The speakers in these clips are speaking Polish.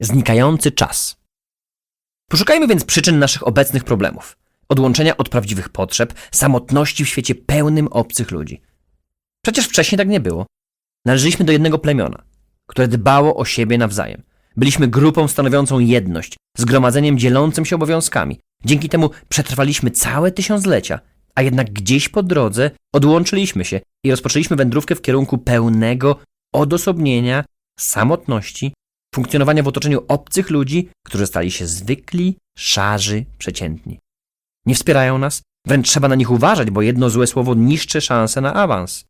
Znikający czas. Poszukajmy więc przyczyn naszych obecnych problemów. Odłączenia od prawdziwych potrzeb, samotności w świecie pełnym obcych ludzi. Przecież wcześniej tak nie było. Należyliśmy do jednego plemiona, które dbało o siebie nawzajem. Byliśmy grupą stanowiącą jedność, zgromadzeniem dzielącym się obowiązkami. Dzięki temu przetrwaliśmy całe tysiąclecia, a jednak gdzieś po drodze odłączyliśmy się i rozpoczęliśmy wędrówkę w kierunku pełnego odosobnienia, samotności, funkcjonowania w otoczeniu obcych ludzi, którzy stali się zwykli, szarzy, przeciętni. Nie wspierają nas, wręcz trzeba na nich uważać, bo jedno złe słowo niszczy szansę na awans.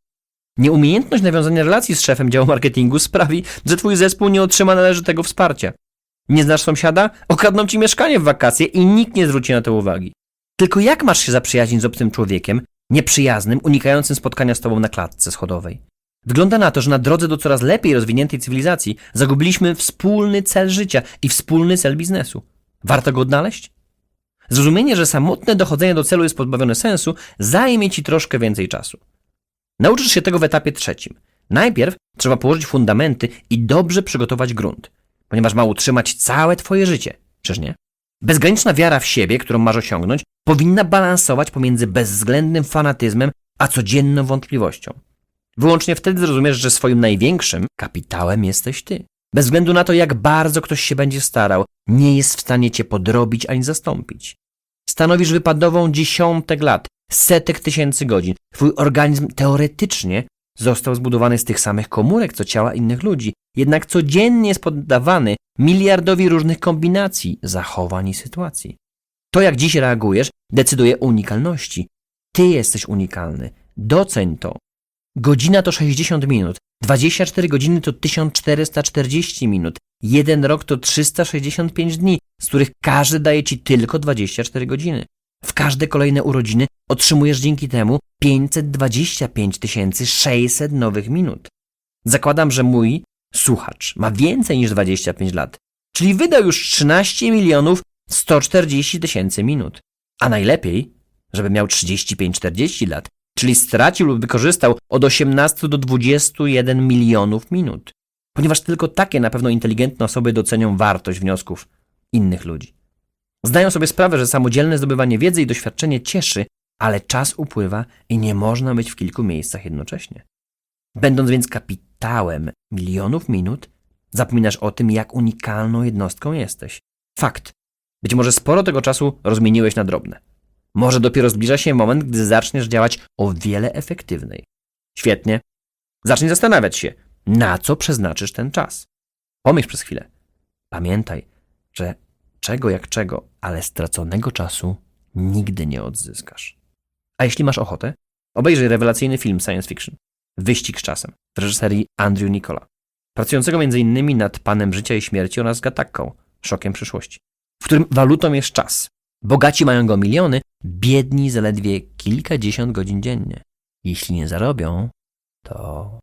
Nieumiejętność nawiązania relacji z szefem działu marketingu sprawi, że twój zespół nie otrzyma należytego wsparcia. Nie znasz sąsiada? Okradną ci mieszkanie w wakacje i nikt nie zwróci na to uwagi. Tylko jak masz się zaprzyjaźnić z obcym człowiekiem, nieprzyjaznym, unikającym spotkania z tobą na klatce schodowej? Wygląda na to, że na drodze do coraz lepiej rozwiniętej cywilizacji zagubiliśmy wspólny cel życia i wspólny cel biznesu. Warto go odnaleźć? Zrozumienie, że samotne dochodzenie do celu jest pozbawione sensu, zajmie ci troszkę więcej czasu. Nauczysz się tego w etapie trzecim. Najpierw trzeba położyć fundamenty i dobrze przygotować grunt, ponieważ ma utrzymać całe twoje życie, czyż nie? Bezgraniczna wiara w siebie, którą masz osiągnąć, powinna balansować pomiędzy bezwzględnym fanatyzmem a codzienną wątpliwością. Wyłącznie wtedy zrozumiesz, że swoim największym kapitałem jesteś ty. Bez względu na to, jak bardzo ktoś się będzie starał, nie jest w stanie cię podrobić ani zastąpić. Stanowisz wypadową dziesiątek lat, setek tysięcy godzin. Twój organizm teoretycznie został zbudowany z tych samych komórek, co ciała innych ludzi, jednak codziennie jest poddawany miliardowi różnych kombinacji, zachowań i sytuacji. To, jak dziś reagujesz, decyduje o unikalności. Ty jesteś unikalny. Doceń to. Godzina to 60 minut, 24 godziny to 1440 minut, jeden rok to 365 dni, z których każdy daje ci tylko 24 godziny. W każde kolejne urodziny otrzymujesz dzięki temu 525 600 nowych minut. Zakładam, że mój słuchacz ma więcej niż 25 lat, czyli wydał już 13 milionów 140 tysięcy minut. A najlepiej, żeby miał 35-40 lat, czyli stracił lub wykorzystał od 18 do 21 milionów minut. Ponieważ tylko takie na pewno inteligentne osoby docenią wartość wniosków innych ludzi. Zdają sobie sprawę, że samodzielne zdobywanie wiedzy i doświadczenie cieszy, ale czas upływa i nie można być w kilku miejscach jednocześnie. Będąc więc kapitałem milionów minut, zapominasz o tym, jak unikalną jednostką jesteś. Fakt. Być może sporo tego czasu rozmieniłeś na drobne. Może dopiero zbliża się moment, gdy zaczniesz działać o wiele efektywniej. Świetnie. Zacznij zastanawiać się, na co przeznaczysz ten czas. Pomyśl przez chwilę. Pamiętaj, że czego jak czego, ale straconego czasu nigdy nie odzyskasz. A jeśli masz ochotę, obejrzyj rewelacyjny film science fiction Wyścig z czasem w reżyserii Andrew Nicola, pracującego m.in. nad Panem Życia i Śmierci oraz Gatakką, Szokiem Przyszłości, w którym walutą jest czas. Bogaci mają go miliony, biedni zaledwie kilkadziesiąt godzin dziennie. Jeśli nie zarobią, to